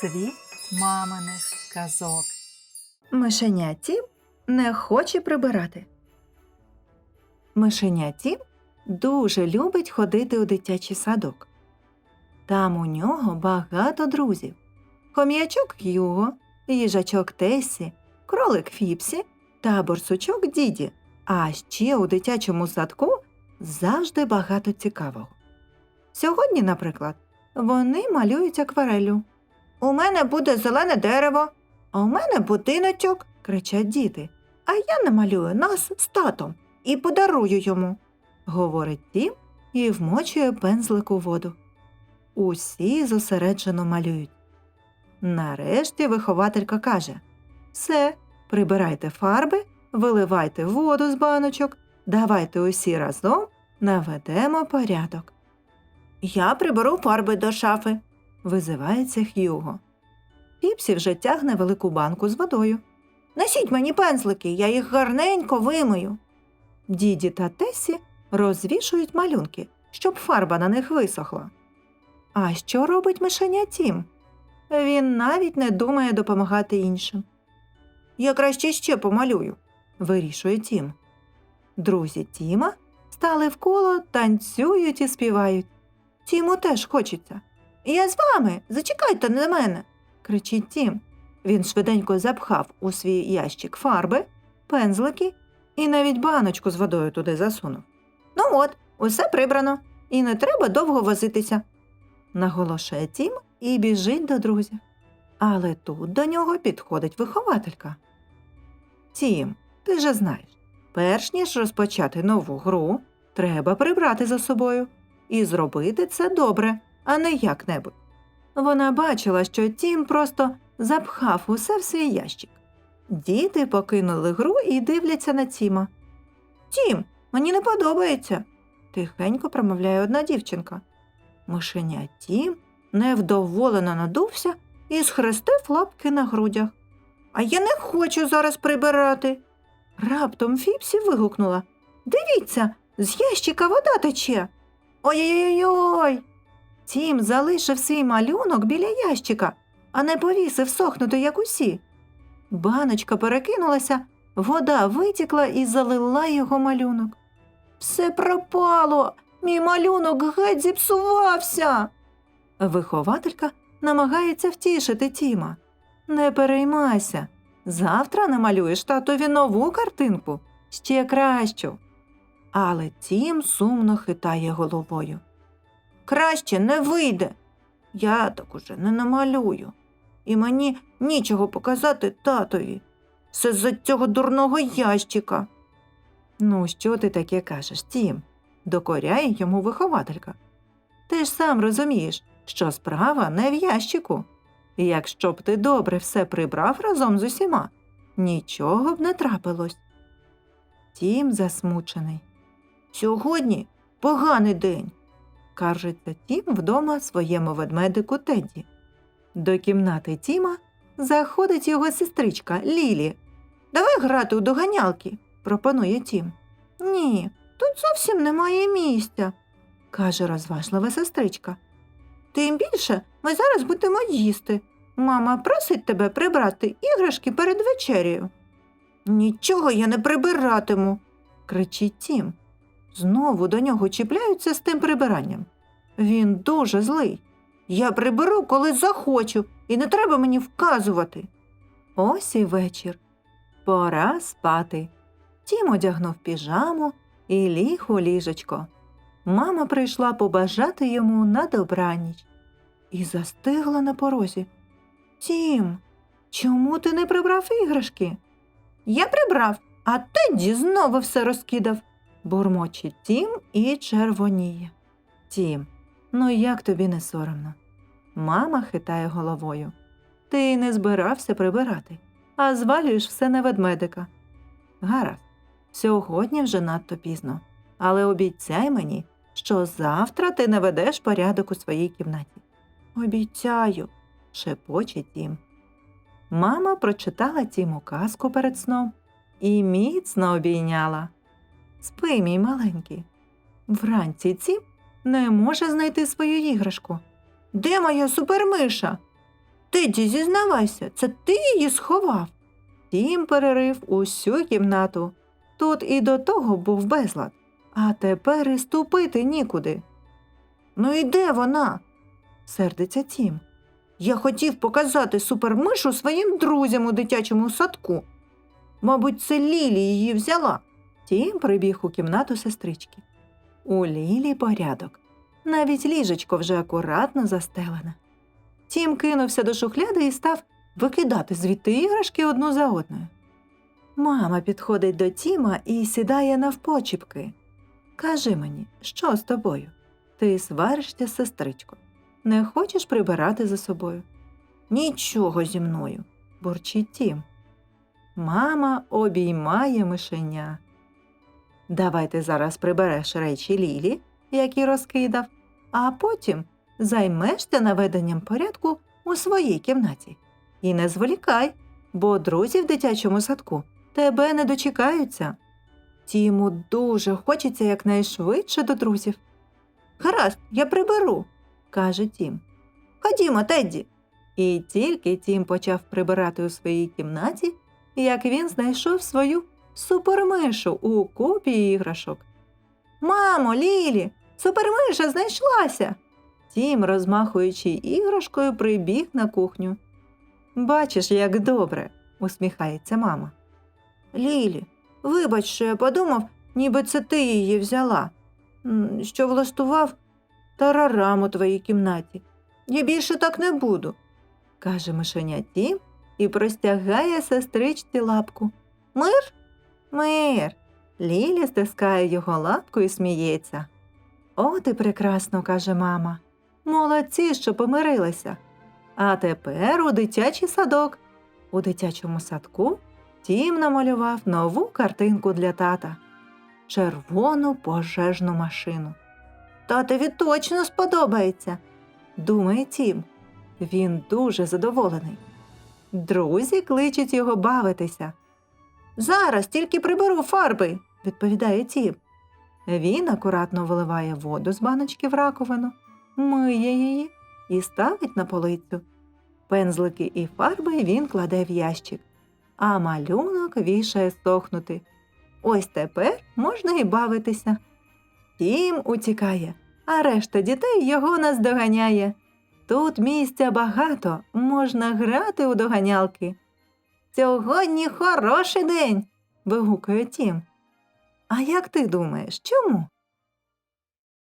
Світ маминих казок. Мишеня Тім не хоче прибирати. Мишеня Тім дуже любить ходити у дитячий садок. Там у нього багато друзів. Хом'ячок Юго, їжачок Тесі, кролик Фіпсі та борсучок Діді. А ще у дитячому садку завжди багато цікавого. Сьогодні, наприклад, вони малюють акварелю. У мене буде зелене дерево, а у мене будиночок, кричать діти. А я намалюю нас з татом і подарую йому, говорить Тім і вмочує пензлик у воду. Усі зосереджено малюють. Нарешті вихователька каже Все, прибирайте фарби, виливайте воду з баночок, давайте усі разом наведемо порядок. Я приберу фарби до шафи, визивається Х'юго. Піпсі вже тягне велику банку з водою. Несіть мені пензлики, я їх гарненько вимию. Діді та Тесі розвішують малюнки, щоб фарба на них висохла. А що робить мишеня Тім? Він навіть не думає допомагати іншим. Я краще ще помалюю, вирішує Тім. Друзі Тіма стали в коло, танцюють і співають. Тіму теж хочеться. Я з вами, зачекайте на мене, кричить Тім. Він швиденько запхав у свій ящик фарби, пензлики і навіть баночку з водою туди засунув. Ну от, усе прибрано, і не треба довго возитися, наголошує Тім і біжить до друзів. Але тут до нього підходить вихователька. Тім, ти же знаєш, перш ніж розпочати нову гру, треба прибрати за собою і зробити це добре, а не як-небудь. Вона бачила, що Тім просто запхав усе в свій ящик. Діти покинули гру і дивляться на Тіма. Тім, мені не подобається, тихенько промовляє одна дівчинка. Мишеня Тім невдоволено надувся і схрестив лапки на грудях. А я не хочу зараз прибирати. Раптом Фіпсі вигукнула Дивіться, з ящика вода тече. Ой-ой-ой. Тім залишив свій малюнок біля ящика, а не повісив сохнути, як усі. Баночка перекинулася, вода витікла і залила його малюнок. Все пропало, мій малюнок геть зіпсувався. Вихователька намагається втішити Тіма. Не переймайся. Завтра намалюєш татові нову картинку, ще кращу. Але Тім сумно хитає головою. Краще не вийде. Я так уже не намалюю. І мені нічого показати татові. Все з-за цього дурного ящика. Ну, що ти таке кажеш, Тім? докоряє йому вихователька. Ти ж сам розумієш, що справа не в ящику. Якщо б ти добре все прибрав разом з усіма, нічого б не трапилось. Тім засмучений. Сьогодні поганий день, скаржиться Тім вдома своєму ведмедику Тедді. До кімнати Тіма заходить його сестричка Лілі. Давай грати у доганялки, пропонує Тім. Ні, тут зовсім немає місця, каже розважлива сестричка. Тим більше ми зараз будемо їсти. Мама просить тебе прибрати іграшки перед вечерею. Нічого я не прибиратиму, кричить Тім. Знову до нього чіпляються з тим прибиранням. Він дуже злий. Я приберу, коли захочу, і не треба мені вказувати. Ось і вечір. Пора спати. Тім одягнув піжаму і ліг у ліжечко. Мама прийшла побажати йому на добраніч і застигла на порозі. Тім, чому ти не прибрав іграшки? Я прибрав, а Тедді знову все розкидав, бурмочить Тім і червоніє. Тім, ну як тобі не соромно? Мама хитає головою. Ти не збирався прибирати, а звалюєш все на ведмедика. Гаразд, сьогодні вже надто пізно, але обіцяй мені, що завтра ти наведеш порядок у своїй кімнаті. Обіцяю, шепоче Тім. Мама прочитала Тіму казку перед сном і міцно обійняла. Спи, мій маленький. Вранці Тім не може знайти свою іграшку. Де моя супермиша? Теді, зізнавайся, це ти її сховав. Тім перерив усю кімнату. Тут і до того був безлад, а тепер і ступити нікуди. Ну і де вона? сердиться Тім. Я хотів показати супермишу своїм друзям у дитячому садку. Мабуть, це Лілі її взяла. Тім прибіг у кімнату сестрички. У Лілі порядок. Навіть ліжечко вже акуратно застелене. Тім кинувся до шухляди і став викидати звідти іграшки одну за одною. Мама підходить до Тіма і сідає навпочіпки. Кажи мені, що з тобою? Ти сваришся з сестричкою. Не хочеш прибирати за собою? Нічого зі мною, бурчить Тім. Мама обіймає мишеня. Давай ти зараз прибереш речі Лілі, які розкидав, а потім займешся наведенням порядку у своїй кімнаті. І не зволікай, бо друзі в дитячому садку тебе не дочекаються. Тіму дуже хочеться якнайшвидше до друзів. Гаразд, я приберу, каже Тім. Ходімо, Тедді. І тільки Тім почав прибирати у своїй кімнаті, як він знайшов свою супермишу у купі іграшок. Мамо, Лілі, супермиша знайшлася. Тім, розмахуючи іграшкою, прибіг на кухню. Бачиш, як добре, усміхається мама. Лілі, вибач, що я подумав, ніби це ти її взяла, що влаштував тарарам у твоїй кімнаті. Я більше так не буду, каже мишеня Тім і простягає сестричці лапку. Мир? Мир. Лілі стискає його лапку і сміється. О, ти прекрасно, каже мама. Молодці, що помирилися. А тепер у дитячий садок. У дитячому садку Тім намалював нову картинку для тата червону пожежну машину. Татові точно сподобається, думає Тім. Він дуже задоволений. Друзі кличуть його бавитися. Зараз тільки приберу фарби, відповідає Тім. Він акуратно виливає воду з баночки в раковину, миє її і ставить на полицю. Пензлики і фарби він кладе в ящик, а малюнок вішає сохнути. Ось тепер можна і бавитися. Тім утікає, а решта дітей його наздоганяє. Тут місця багато, можна грати у доганялки. Сьогодні хороший день. вигукує Тім. А як ти думаєш, чому?